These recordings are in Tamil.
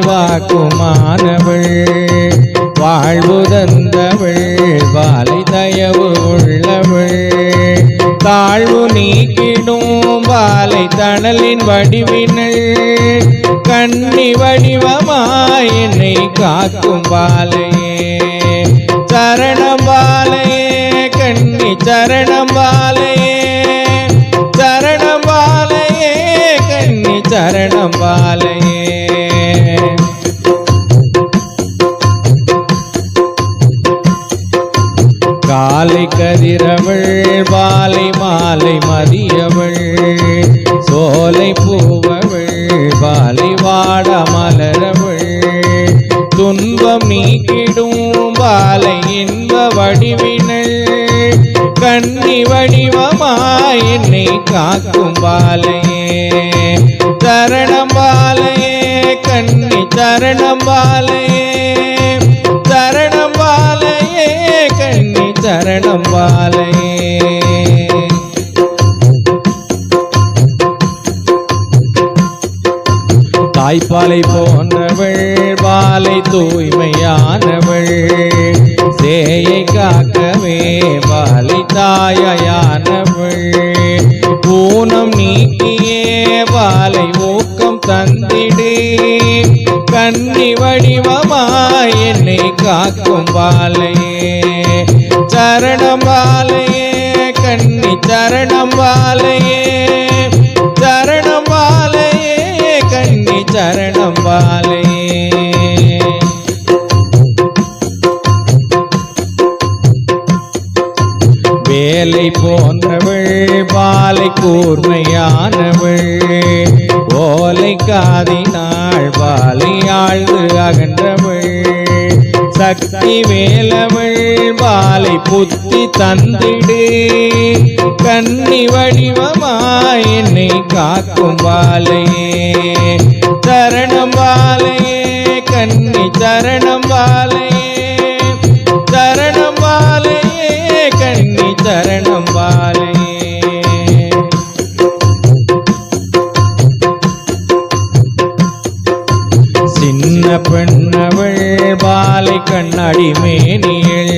வாக்குமானவள் வாழ்வு தந்தவள் வாலை தயவு உள்ளவள். தாழ்வு நீக்கிடும் வாலை தணலின் வடிவினள் கண்ணி வடிவமாய் என்னை காக்கும் வாலையே சரணம் வாலையே கண்ணி சரணம் கதிரவள் பாலை மாலை மதியவள் சோலை பூவவள் பாலை வாட மலரவள். துன்பம் நீக்கிடும் பாலை இன்ப வடிவினள் கண்ணி வடிவமாய் என்னை காக்கும் பாலையே சரணம் பாலையே கண்ணி சரணம் பாலை தாய்ப்பாலை போன்றவள் பாலை தூய்மையானவள். சேயை காக்கவே பாலை தாயானவள் ஊனம் நீக்கியே பாலை ஊக்கம் தந்திடு. கன்னி வடிவமாய் என்னை காக்கும் பாலை சரணம் வாலையே கண்ணி சரணம் வாலையே சரணம் வாலையே கண்ணி சரணம் வாலையே வேலை போன்றவள் பாலை கூர்மையானவள் ஓலை காதினாள் பாலை ஆழ்ந்து அகன்றவள். சக்தி வேலவள் வாலை புத்தி தந்திடு. கன்னி வடிவமாய் என்னை காக்கும் வாலையே தரணம் வாலையே கன்னி தரணம் வாலையே தரணம் வாலையே கண்ணி தரணம் வாலையே சின்ன பெண்ணவள் பாலை கண்ணாடி மேனியள்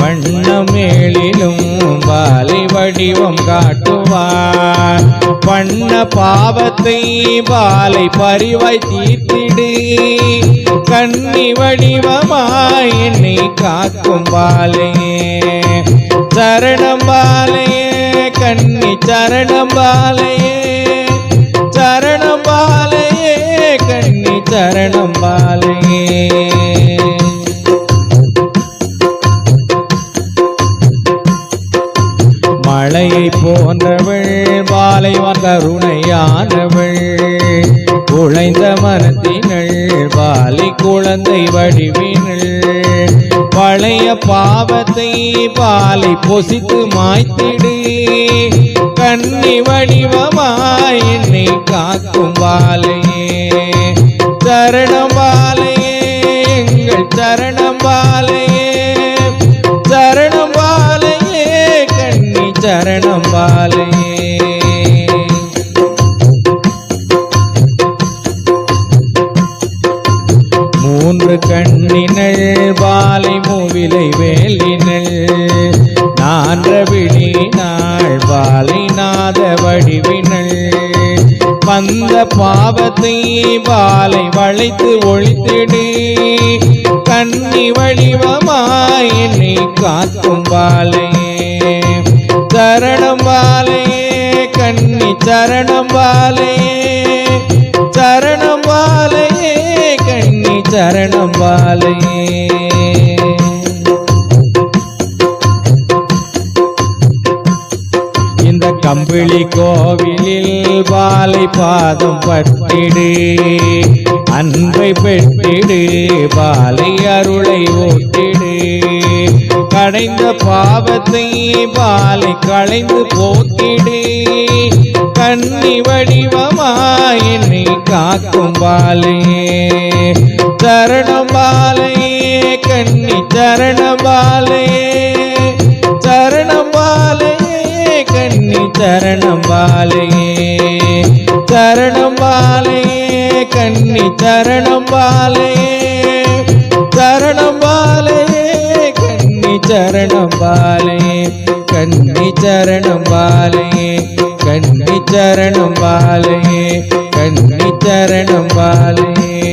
வண்ணமேளிலும் பாலை வடிவம் காட்டுவார். பண்ண பாவத்தை பாலை பறிவாய் தீர்த்திடு கண்ணி வடிவமாய் என்னை காக்கும் பாலையே சரணம் பாலையே கண்ணி சரணம் பாலையே சரணம் பாலையே கண்ணி சரணம் போன்றவள் பாலைவன் கருணையானவள் குழைந்த மனத்தினள் பாலை குழந்தை வடிவினள் பழைய பாவத்தை பாலை பொசித்து மாய்த்திடு. கண்ணி வடிவமாய் என்னை காக்கும் பாலையே சரணம் சரணம் பாலையே மூன்று கண்ணினள் பாலை மூவிலை வேலினள் நான்ற விழினாள் பாலை நாத வடிவினள் வந்த பாவத்தை பாலை வளைத்து ஒழித்திடு கண்ணி வடிவமாய் என்னை காக்கும் பாலையே சரணம் பாலையே கண்ணி சரணம் பாலையே சரணம் பாலையே கண்ணி சரணம் பாலையே இந்த கம்பிளி கோவிலில் பாலை பாதம் பட்டிடு அன்பை பெற்றிடு பாலை அருளை ஓட்டிடு கடைந்த பாவத்தை பாலை களைந்து போக்கிடே கண்ணி வடிவமாய் என்னை காக்கும் பாலே. சரணம் பாலையே கண்ணி சரணம் பாலையே சரணம் பாலையே கண்ணி சரணம் பாலையே சரணம் பாலையே கண்ணி சரணம் பாலையே சரணம் பாலே கண்ணி சரணம் பாலே கண்ணி சரணம் பாலே கண்ணி சரணம் பாலே.